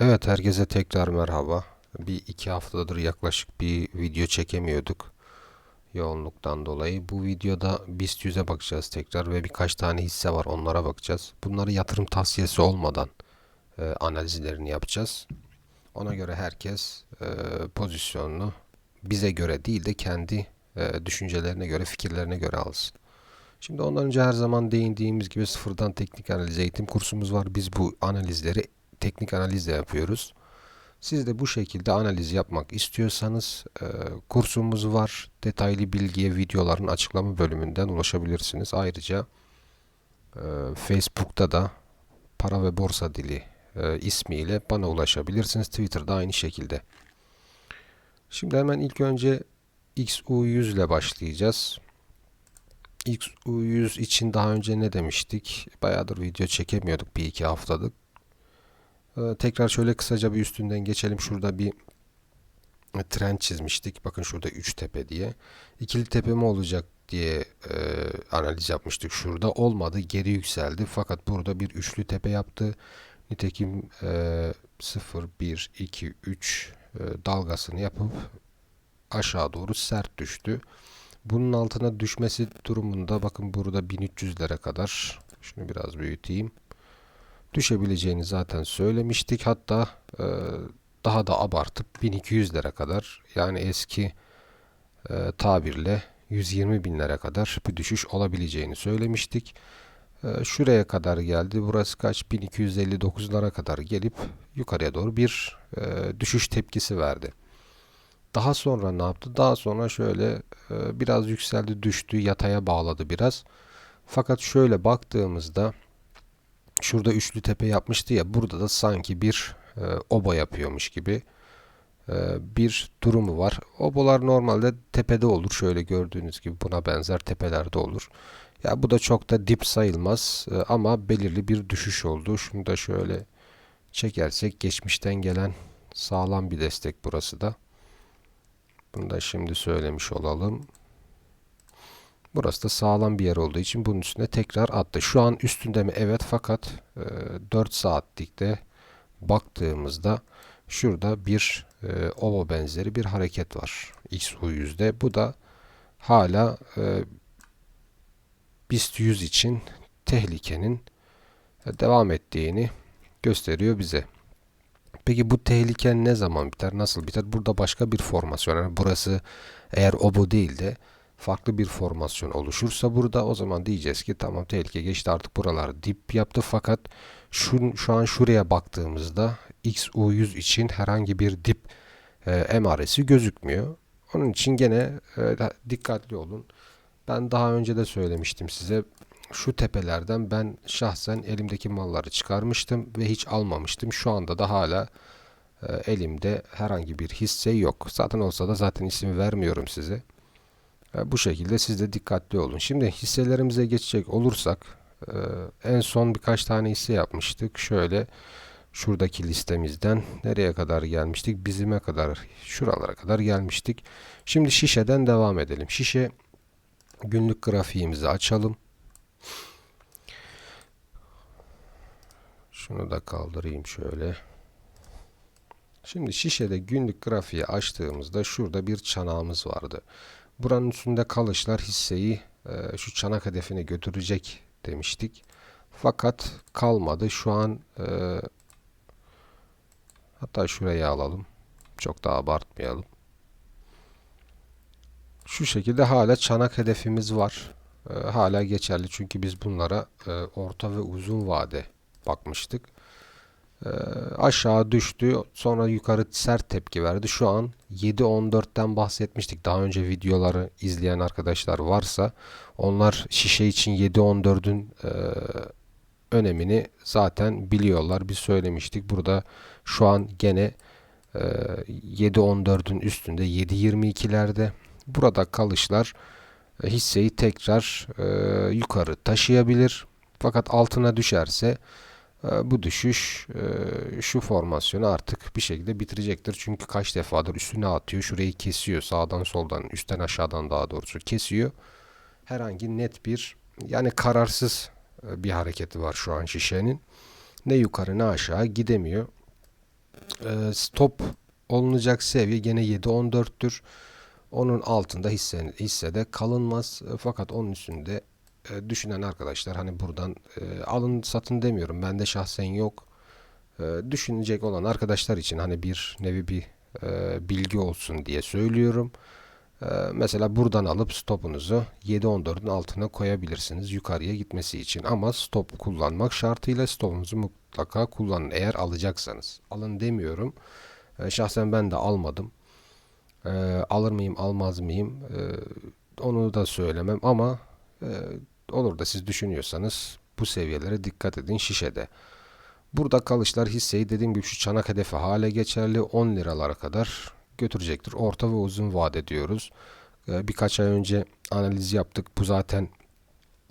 Evet herkese tekrar merhaba. Bir iki haftadır yaklaşık bir video çekemiyorduk yoğunluktan dolayı. Bu videoda BIST 100'e bakacağız tekrar ve birkaç tane hisse var onlara bakacağız. Bunları yatırım tavsiyesi olmadan e, analizlerini yapacağız. Ona göre herkes e, pozisyonunu bize göre değil de kendi e, düşüncelerine göre, fikirlerine göre alsın. Şimdi ondan önce her zaman değindiğimiz gibi sıfırdan teknik analiz eğitim kursumuz var. Biz bu analizleri teknik analizle yapıyoruz. Siz de bu şekilde analiz yapmak istiyorsanız e, kursumuz var. Detaylı bilgiye videoların açıklama bölümünden ulaşabilirsiniz. Ayrıca e, Facebook'ta da para ve borsa dili e, ismiyle bana ulaşabilirsiniz. Twitter'da aynı şekilde. Şimdi hemen ilk önce XU100 ile başlayacağız. XU100 için daha önce ne demiştik? Bayağıdır video çekemiyorduk bir iki haftalık. Ee, tekrar şöyle kısaca bir üstünden geçelim. Şurada bir e, trend çizmiştik. Bakın şurada 3 tepe diye. İkili tepe mi olacak diye e, analiz yapmıştık. Şurada olmadı. Geri yükseldi. Fakat burada bir üçlü tepe yaptı. Nitekim e, 0, 1, 2, 3 e, dalgasını yapıp aşağı doğru sert düştü. Bunun altına düşmesi durumunda bakın burada 1300'lere kadar şunu biraz büyüteyim düşebileceğini zaten söylemiştik. Hatta e, daha da abartıp 1200'lere kadar yani eski e, tabirle 120 binlere kadar bir düşüş olabileceğini söylemiştik. E, şuraya kadar geldi. Burası kaç? 1259'lara kadar gelip yukarıya doğru bir e, düşüş tepkisi verdi. Daha sonra ne yaptı? Daha sonra şöyle e, biraz yükseldi, düştü, yataya bağladı biraz. Fakat şöyle baktığımızda şurada üçlü tepe yapmıştı ya burada da sanki bir e, oba yapıyormuş gibi e, bir durumu var. Obalar normalde tepede olur. Şöyle gördüğünüz gibi buna benzer tepelerde olur. Ya bu da çok da dip sayılmaz e, ama belirli bir düşüş oldu. Şunu da şöyle çekersek geçmişten gelen sağlam bir destek burası da. Bunu da şimdi söylemiş olalım. Burası da sağlam bir yer olduğu için bunun üstüne tekrar attı. Şu an üstünde mi? Evet fakat e, 4 saatlikte baktığımızda şurada bir e, ovo benzeri bir hareket var. XU100'de. Bu da hala e, BIST 100 için tehlikenin e, devam ettiğini gösteriyor bize. Peki bu tehlike ne zaman biter? Nasıl biter? Burada başka bir formasyon. Yani burası eğer obo değil de farklı bir formasyon oluşursa burada o zaman diyeceğiz ki tamam tehlike geçti artık buralar dip yaptı fakat şu, şu an şuraya baktığımızda XU100 için herhangi bir dip e, emaresi gözükmüyor. Onun için gene e, dikkatli olun. Ben daha önce de söylemiştim size şu tepelerden ben şahsen elimdeki malları çıkarmıştım ve hiç almamıştım. Şu anda da hala e, elimde herhangi bir hisse yok. Zaten olsa da zaten isim vermiyorum size. E, bu şekilde siz de dikkatli olun. Şimdi hisselerimize geçecek olursak e, en son birkaç tane hisse yapmıştık. Şöyle şuradaki listemizden nereye kadar gelmiştik? Bizime kadar, şuralara kadar gelmiştik. Şimdi şişeden devam edelim. Şişe günlük grafiğimizi açalım. Şunu da kaldırayım şöyle. Şimdi şişede günlük grafiği açtığımızda şurada bir çanağımız vardı. Buranın üstünde kalışlar hisseyi e, şu çanak hedefine götürecek demiştik. Fakat kalmadı. Şu an e, hatta şuraya alalım. Çok da abartmayalım. Şu şekilde hala çanak hedefimiz var. E, hala geçerli çünkü biz bunlara e, orta ve uzun vade bakmıştık. E, aşağı düştü. Sonra yukarı sert tepki verdi. Şu an 7.14'ten bahsetmiştik. Daha önce videoları izleyen arkadaşlar varsa onlar şişe için 7.14'ün e, önemini zaten biliyorlar. Biz söylemiştik. Burada şu an gene e, 7.14'ün üstünde 7.22'lerde. Burada kalışlar e, hisseyi tekrar e, yukarı taşıyabilir. Fakat altına düşerse bu düşüş e, şu formasyonu artık bir şekilde bitirecektir. Çünkü kaç defadır üstüne atıyor. Şurayı kesiyor. Sağdan soldan, üstten aşağıdan daha doğrusu kesiyor. Herhangi net bir yani kararsız e, bir hareketi var şu an şişenin. Ne yukarı ne aşağı gidemiyor. Ee, stop olunacak seviye gene 7-14'tür. Onun altında hisse, hissede kalınmaz. Fakat onun üstünde e, düşünen arkadaşlar hani buradan e, alın satın demiyorum. Bende şahsen yok. E, düşünecek olan arkadaşlar için hani bir nevi bir bilgi olsun diye söylüyorum. Mesela buradan alıp stopunuzu 7.14'ün altına koyabilirsiniz yukarıya gitmesi için. Ama stop kullanmak şartıyla stopunuzu mutlaka kullanın eğer alacaksanız. Alın demiyorum. Şahsen ben de almadım. Alır mıyım almaz mıyım onu da söylemem ama olur da siz düşünüyorsanız bu seviyelere dikkat edin şişede. Burada kalışlar hisseyi dediğim gibi şu çanak hedefi hale geçerli 10 liralara kadar götürecektir. Orta ve uzun vade diyoruz. Ee, birkaç ay önce analiz yaptık. Bu zaten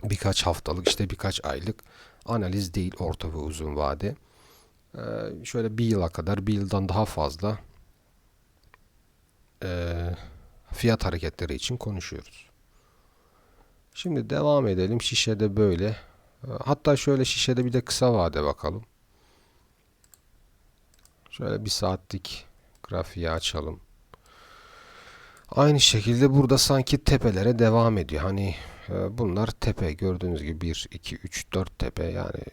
birkaç haftalık işte birkaç aylık analiz değil orta ve uzun vade. Ee, şöyle bir yıla kadar bir yıldan daha fazla ee, fiyat hareketleri için konuşuyoruz. Şimdi devam edelim. Şişede böyle. Ee, Hatta şöyle şişede bir de kısa vade bakalım. Şöyle bir saatlik grafiği açalım. Aynı şekilde burada sanki tepelere devam ediyor. Hani e, bunlar tepe gördüğünüz gibi 1, 2, 3, 4 tepe yani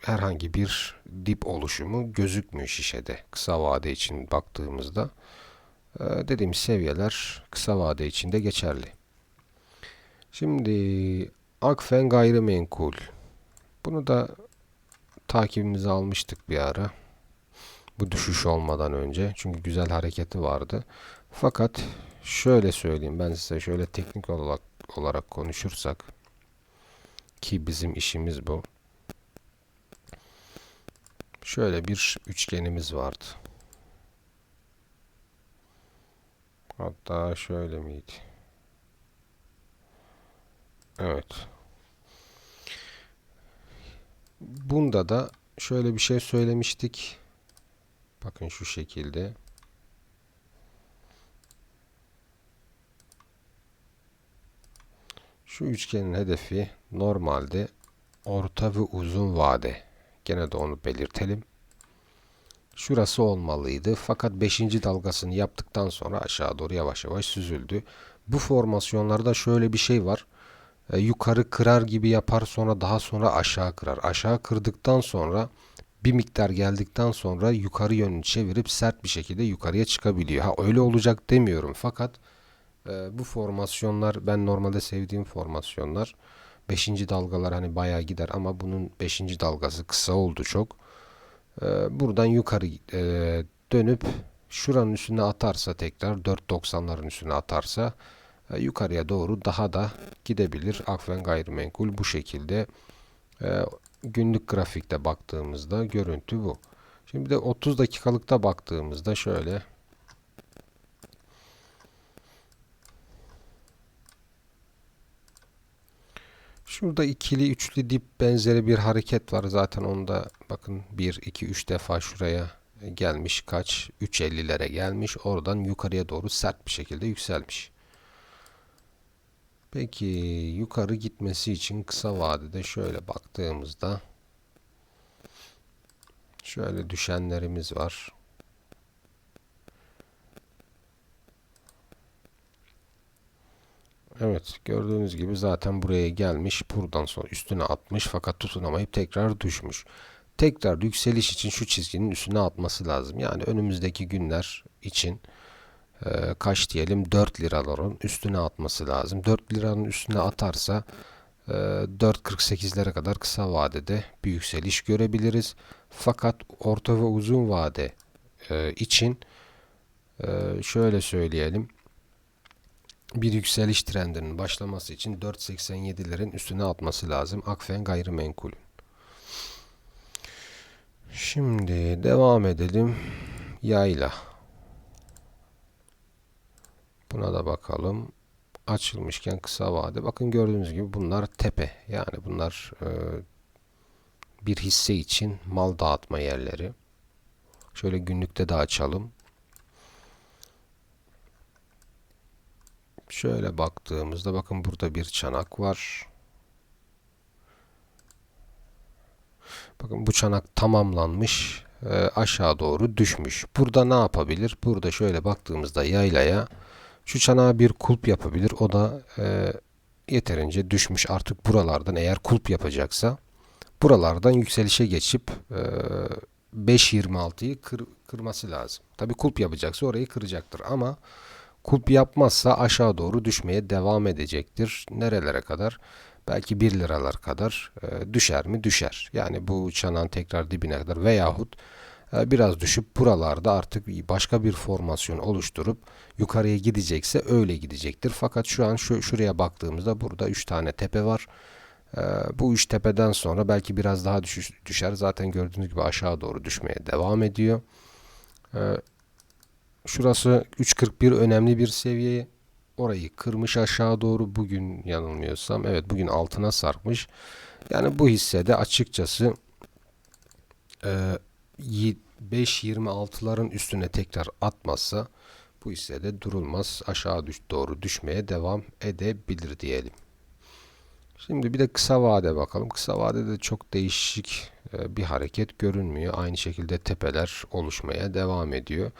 herhangi bir dip oluşumu gözükmüyor şişede kısa vade için baktığımızda. E, dediğimiz seviyeler kısa vade için de geçerli. Şimdi Akfen gayrimenkul. Bunu da takibimize almıştık bir ara. Bu düşüş olmadan önce. Çünkü güzel hareketi vardı. Fakat şöyle söyleyeyim ben size şöyle teknik olarak, olarak konuşursak ki bizim işimiz bu. Şöyle bir üçgenimiz vardı. Hatta şöyle miydi? Evet. Bunda da şöyle bir şey söylemiştik. Bakın şu şekilde. Şu üçgenin hedefi normalde orta ve uzun vade. Gene de onu belirtelim. Şurası olmalıydı. Fakat 5. dalgasını yaptıktan sonra aşağı doğru yavaş yavaş süzüldü. Bu formasyonlarda şöyle bir şey var. E, yukarı kırar gibi yapar sonra daha sonra aşağı kırar. Aşağı kırdıktan sonra bir miktar geldikten sonra yukarı yönünü çevirip sert bir şekilde yukarıya çıkabiliyor. Ha öyle olacak demiyorum fakat e, bu formasyonlar ben normalde sevdiğim formasyonlar. 5. dalgalar hani bayağı gider ama bunun 5. dalgası kısa oldu çok. E, buradan yukarı e, dönüp şuranın üstüne atarsa tekrar 4.90'ların üstüne atarsa yukarıya doğru daha da gidebilir. Akfen gayrimenkul bu şekilde e, günlük grafikte baktığımızda görüntü bu. Şimdi de 30 dakikalıkta baktığımızda şöyle Şurada ikili üçlü dip benzeri bir hareket var. Zaten onda bakın 1 2 3 defa şuraya gelmiş. Kaç? 3.50'lere gelmiş. Oradan yukarıya doğru sert bir şekilde yükselmiş. Peki yukarı gitmesi için kısa vadede şöyle baktığımızda şöyle düşenlerimiz var. Evet gördüğünüz gibi zaten buraya gelmiş. Buradan sonra üstüne atmış fakat tutunamayıp tekrar düşmüş. Tekrar yükseliş için şu çizginin üstüne atması lazım. Yani önümüzdeki günler için e, kaç diyelim 4 liraların üstüne atması lazım. 4 liranın üstüne atarsa e, 4.48'lere kadar kısa vadede bir yükseliş görebiliriz. Fakat orta ve uzun vade e, için e, şöyle söyleyelim bir yükseliş trendinin başlaması için 4.87'lerin üstüne atması lazım. Akfen gayrimenkulün. Şimdi devam edelim. Yayla. Buna da bakalım. Açılmışken kısa vade. Bakın gördüğünüz gibi bunlar tepe. Yani bunlar e, bir hisse için mal dağıtma yerleri. Şöyle günlükte de açalım. Şöyle baktığımızda bakın burada bir çanak var. Bakın bu çanak tamamlanmış. e, aşağı doğru düşmüş. Burada ne yapabilir? Burada şöyle baktığımızda yaylaya şu çanağa bir kulp yapabilir. O da e, yeterince düşmüş. Artık buralardan eğer kulp yapacaksa buralardan yükselişe geçip e, 5.26'yı kır, kırması lazım. Tabi kulp yapacaksa orayı kıracaktır ama kulp yapmazsa aşağı doğru düşmeye devam edecektir. Nerelere kadar? Belki 1 liralar kadar e, düşer mi? Düşer. Yani bu çanağın tekrar dibine kadar veyahut biraz düşüp buralarda artık başka bir formasyon oluşturup yukarıya gidecekse öyle gidecektir. Fakat şu an şu şuraya baktığımızda burada 3 tane tepe var. E, bu 3 tepeden sonra belki biraz daha düşüş, düşer. Zaten gördüğünüz gibi aşağı doğru düşmeye devam ediyor. E, şurası 3.41 önemli bir seviye. Orayı kırmış aşağı doğru bugün yanılmıyorsam. Evet bugün altına sarkmış. Yani bu hissede açıkçası e, 5.26'ların üstüne tekrar atmazsa bu hissede durulmaz. Aşağı düş, doğru düşmeye devam edebilir diyelim. Şimdi bir de kısa vade bakalım. Kısa vadede çok değişik e, bir hareket görünmüyor. Aynı şekilde tepeler oluşmaya devam ediyor.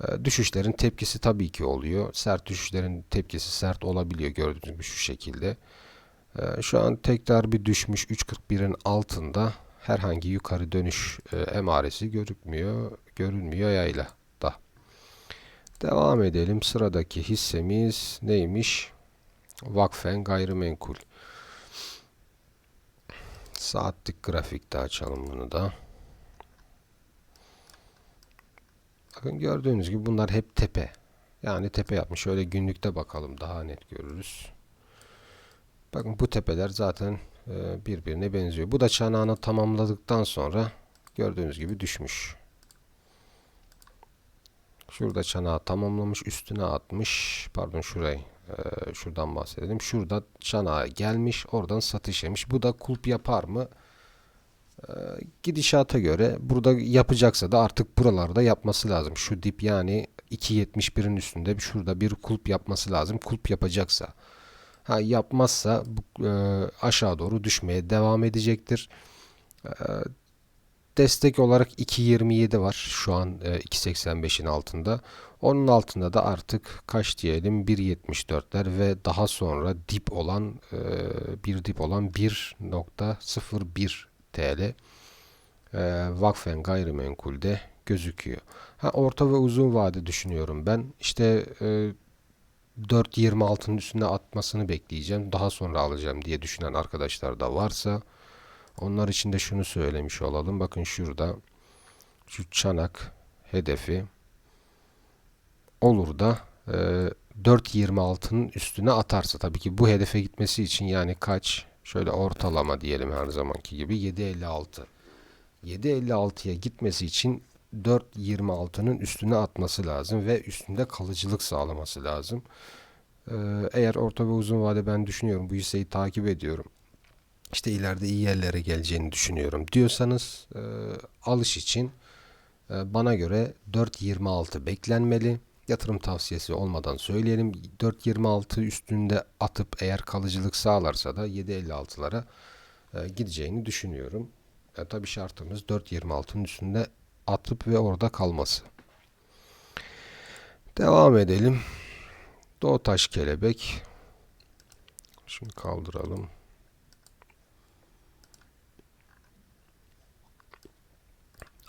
E, düşüşlerin tepkisi tabii ki oluyor. Sert düşüşlerin tepkisi sert olabiliyor gördüğünüz gibi şu şekilde. E, şu an tekrar bir düşmüş 3.41'in altında herhangi yukarı dönüş emaresi görünmüyor, görünmüyor yayla da. Devam edelim. Sıradaki hissemiz neymiş? Vakfen gayrimenkul. Saatlik grafikte açalım bunu da. Bakın gördüğünüz gibi bunlar hep tepe. Yani tepe yapmış. Şöyle günlükte bakalım daha net görürüz. Bakın bu tepeler zaten e, birbirine benziyor. Bu da çanağını tamamladıktan sonra gördüğünüz gibi düşmüş. Şurada çanağı tamamlamış, üstüne atmış. Pardon şurayı ee, şuradan bahsedelim. Şurada çanağa gelmiş. Oradan satış yemiş. Bu da kulp yapar mı? Ee, gidişata göre burada yapacaksa da artık buralarda yapması lazım. Şu dip yani 2.71'in üstünde şurada bir kulp yapması lazım. Kulp yapacaksa. Ha yapmazsa bu, e, aşağı doğru düşmeye devam edecektir. E, destek olarak 2.27 var. Şu an e, 2.85'in altında. Onun altında da artık kaç diyelim 1.74'ler ve daha sonra dip olan e, bir dip olan 1.01 TL e, vakfen gayrimenkulde gözüküyor. Ha, orta ve uzun vade düşünüyorum ben. İşte e, 4.26'nın üstüne atmasını bekleyeceğim. Daha sonra alacağım diye düşünen arkadaşlar da varsa onlar için de şunu söylemiş olalım. Bakın şurada şu çanak hedefi olur da e, 4.26'nın üstüne atarsa tabii ki bu hedefe gitmesi için yani kaç şöyle ortalama diyelim her zamanki gibi 7.56 7.56'ya gitmesi için 4.26'nın üstüne atması lazım ve üstünde kalıcılık sağlaması lazım. Ee, eğer orta ve uzun vade ben düşünüyorum bu hisseyi takip ediyorum. İşte ileride iyi yerlere geleceğini düşünüyorum diyorsanız e, alış için e, bana göre 4.26 beklenmeli yatırım tavsiyesi olmadan söyleyelim. 4.26 üstünde atıp eğer kalıcılık sağlarsa da 7.56'lara e, gideceğini düşünüyorum. E, Tabi şartımız 4.26'nın üstünde atıp ve orada kalması. Devam edelim. Doğutaş kelebek. Şimdi kaldıralım.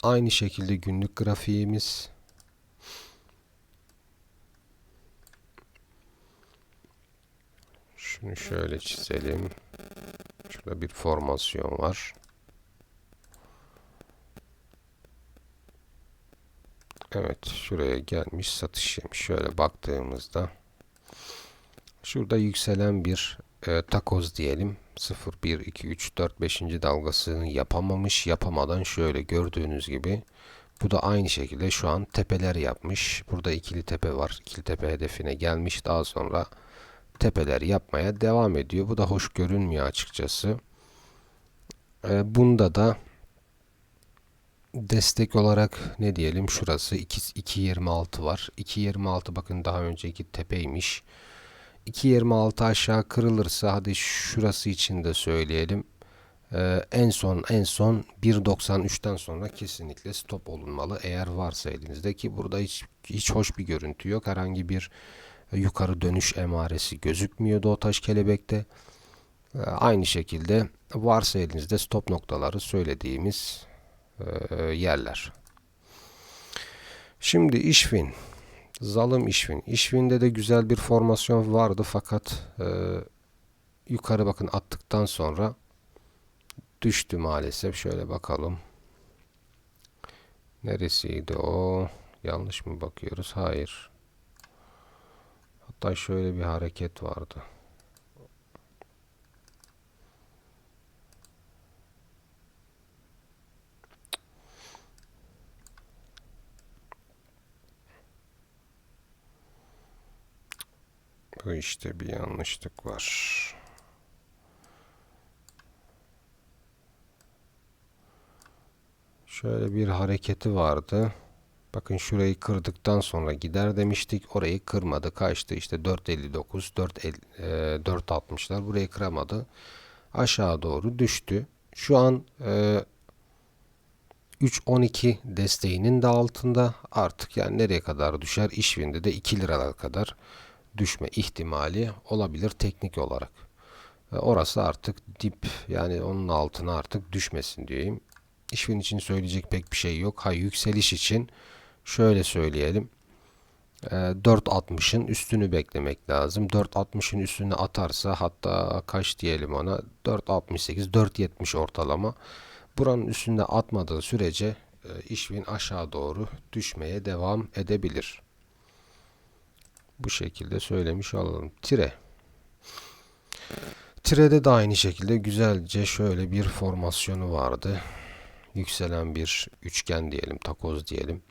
Aynı şekilde günlük grafiğimiz Şunu şöyle çizelim. Şurada bir formasyon var. Evet şuraya gelmiş satış yemiş. Şöyle baktığımızda şurada yükselen bir e, takoz diyelim. 0, 1, 2, 3, 4, 5. dalgasını yapamamış. Yapamadan şöyle gördüğünüz gibi bu da aynı şekilde şu an tepeler yapmış. Burada ikili tepe var. İkili tepe hedefine gelmiş. Daha sonra tepeler yapmaya devam ediyor. Bu da hoş görünmüyor açıkçası. E, bunda da destek olarak ne diyelim şurası 2.26 var. 2.26 bakın daha önceki tepeymiş. 2.26 aşağı kırılırsa hadi şurası için de söyleyelim. Ee, en son en son 1.93'ten sonra kesinlikle stop olunmalı eğer varsa elinizde ki burada hiç hiç hoş bir görüntü yok. Herhangi bir yukarı dönüş emaresi gözükmüyordu o taş kelebekte. Ee, aynı şekilde varsa elinizde stop noktaları söylediğimiz e, yerler. Şimdi işvin. Zalım işvin. İşvinde de güzel bir formasyon vardı fakat e, yukarı bakın attıktan sonra düştü maalesef. Şöyle bakalım. Neresiydi o? Yanlış mı bakıyoruz? Hayır. Hatta şöyle bir hareket vardı. Bu işte bir yanlışlık var. Şöyle bir hareketi vardı. Bakın şurayı kırdıktan sonra gider demiştik. Orayı kırmadı. Kaçtı? İşte 4.59, 4.60'lar. Burayı kıramadı. Aşağı doğru düştü. Şu an e, 3.12 desteğinin de altında. Artık yani nereye kadar düşer? İşvinde de 2 liralar kadar düşme ihtimali olabilir teknik olarak. E, orası artık dip yani onun altına artık düşmesin diyeyim. İşvin için söyleyecek pek bir şey yok. Ha yükseliş için şöyle söyleyelim. E, 4.60'ın üstünü beklemek lazım. 4.60'ın üstüne atarsa hatta kaç diyelim ona 4.68 4.70 ortalama. Buranın üstünde atmadığı sürece e, işvin aşağı doğru düşmeye devam edebilir. Bu şekilde söylemiş olalım. Tire. Tire'de de aynı şekilde güzelce şöyle bir formasyonu vardı. Yükselen bir üçgen diyelim, takoz diyelim.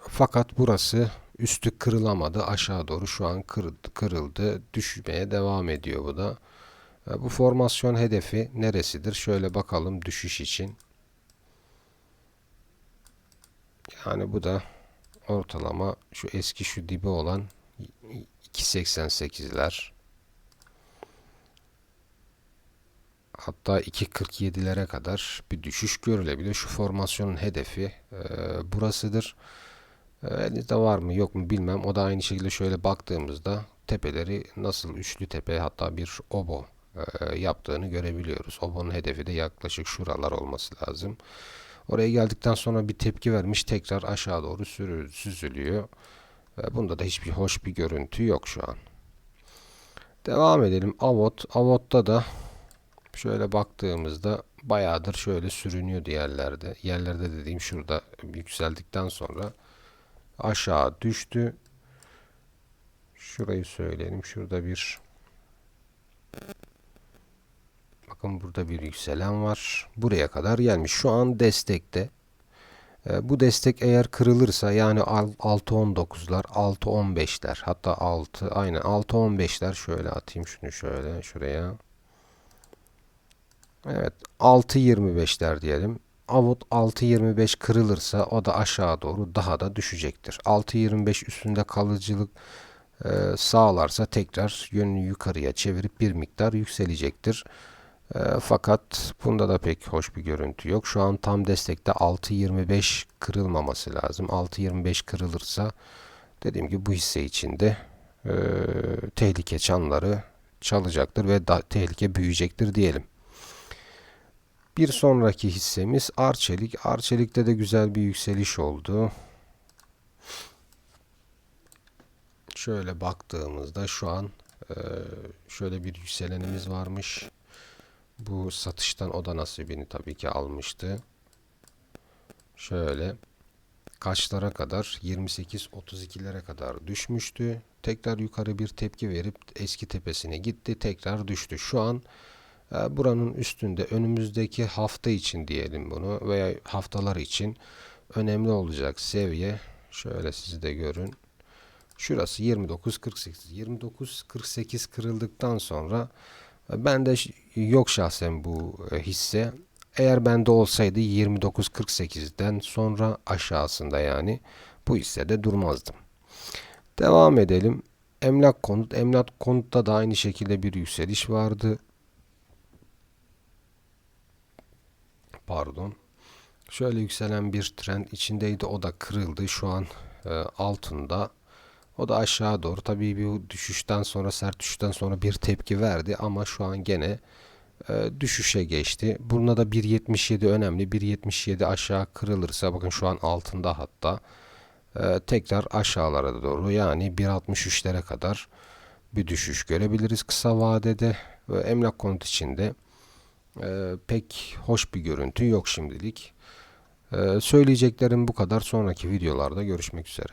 Fakat burası üstü kırılamadı. Aşağı doğru şu an kırıldı, kırıldı. Düşmeye devam ediyor bu da. E, bu formasyon hedefi neresidir? Şöyle bakalım düşüş için. Yani bu da ortalama şu eski şu dibi olan 2.88'ler hatta 2.47'lere kadar bir düşüş görülebilir. Şu formasyonun hedefi e, burasıdır. E, elinizde var mı yok mu bilmem. O da aynı şekilde şöyle baktığımızda tepeleri nasıl üçlü tepe hatta bir obo e, yaptığını görebiliyoruz. Obonun hedefi de yaklaşık şuralar olması lazım. Oraya geldikten sonra bir tepki vermiş tekrar aşağı doğru sürü, süzülüyor. Bunda da hiçbir hoş bir görüntü yok şu an. Devam edelim. Avot. Avot'ta da şöyle baktığımızda bayağıdır şöyle sürünüyordu yerlerde. Yerlerde dediğim şurada yükseldikten sonra aşağı düştü. Şurayı söyleyelim. Şurada bir Bakın burada bir yükselen var. Buraya kadar gelmiş. Şu an destekte. E, bu destek eğer kırılırsa yani 6.19'lar, 6.15'ler hatta 6 aynen 6.15'ler şöyle atayım şunu şöyle şuraya. Evet 6.25'ler diyelim. Avut 6.25 kırılırsa o da aşağı doğru daha da düşecektir. 6.25 üstünde kalıcılık e, sağlarsa tekrar yönünü yukarıya çevirip bir miktar yükselecektir. E, fakat bunda da pek hoş bir görüntü yok. Şu an tam destekte 6.25 kırılmaması lazım. 6.25 kırılırsa dediğim gibi bu hisse içinde e, tehlike çanları çalacaktır ve da, tehlike büyüyecektir diyelim. Bir sonraki hissemiz Arçelik. Arçelik'te de güzel bir yükseliş oldu. Şöyle baktığımızda şu an e, şöyle bir yükselenimiz varmış. Bu satıştan o da nasibini tabii ki almıştı. Şöyle kaçlara kadar 28-32'lere kadar düşmüştü. Tekrar yukarı bir tepki verip eski tepesine gitti. Tekrar düştü. Şu an e, buranın üstünde önümüzdeki hafta için diyelim bunu veya haftalar için önemli olacak seviye şöyle siz de görün. Şurası 29.48. 29.48 kırıldıktan sonra ben de yok şahsen bu e, hisse. Eğer bende olsaydı 29.48'den sonra aşağısında yani bu hissede durmazdım. Devam edelim. Emlak konut. Emlak konutta da aynı şekilde bir yükseliş vardı. pardon. Şöyle yükselen bir trend içindeydi. O da kırıldı. Şu an e, altında. O da aşağı doğru. Tabii bu düşüşten sonra sert düşüşten sonra bir tepki verdi ama şu an gene e, düşüşe geçti. Bunda da 1.77 önemli. 1.77 aşağı kırılırsa bakın şu an altında hatta e, tekrar aşağılara doğru yani 1.63'lere kadar bir düşüş görebiliriz kısa vadede ve emlak konut içinde e, pek hoş bir görüntü yok şimdilik. E, söyleyeceklerim bu kadar. Sonraki videolarda görüşmek üzere.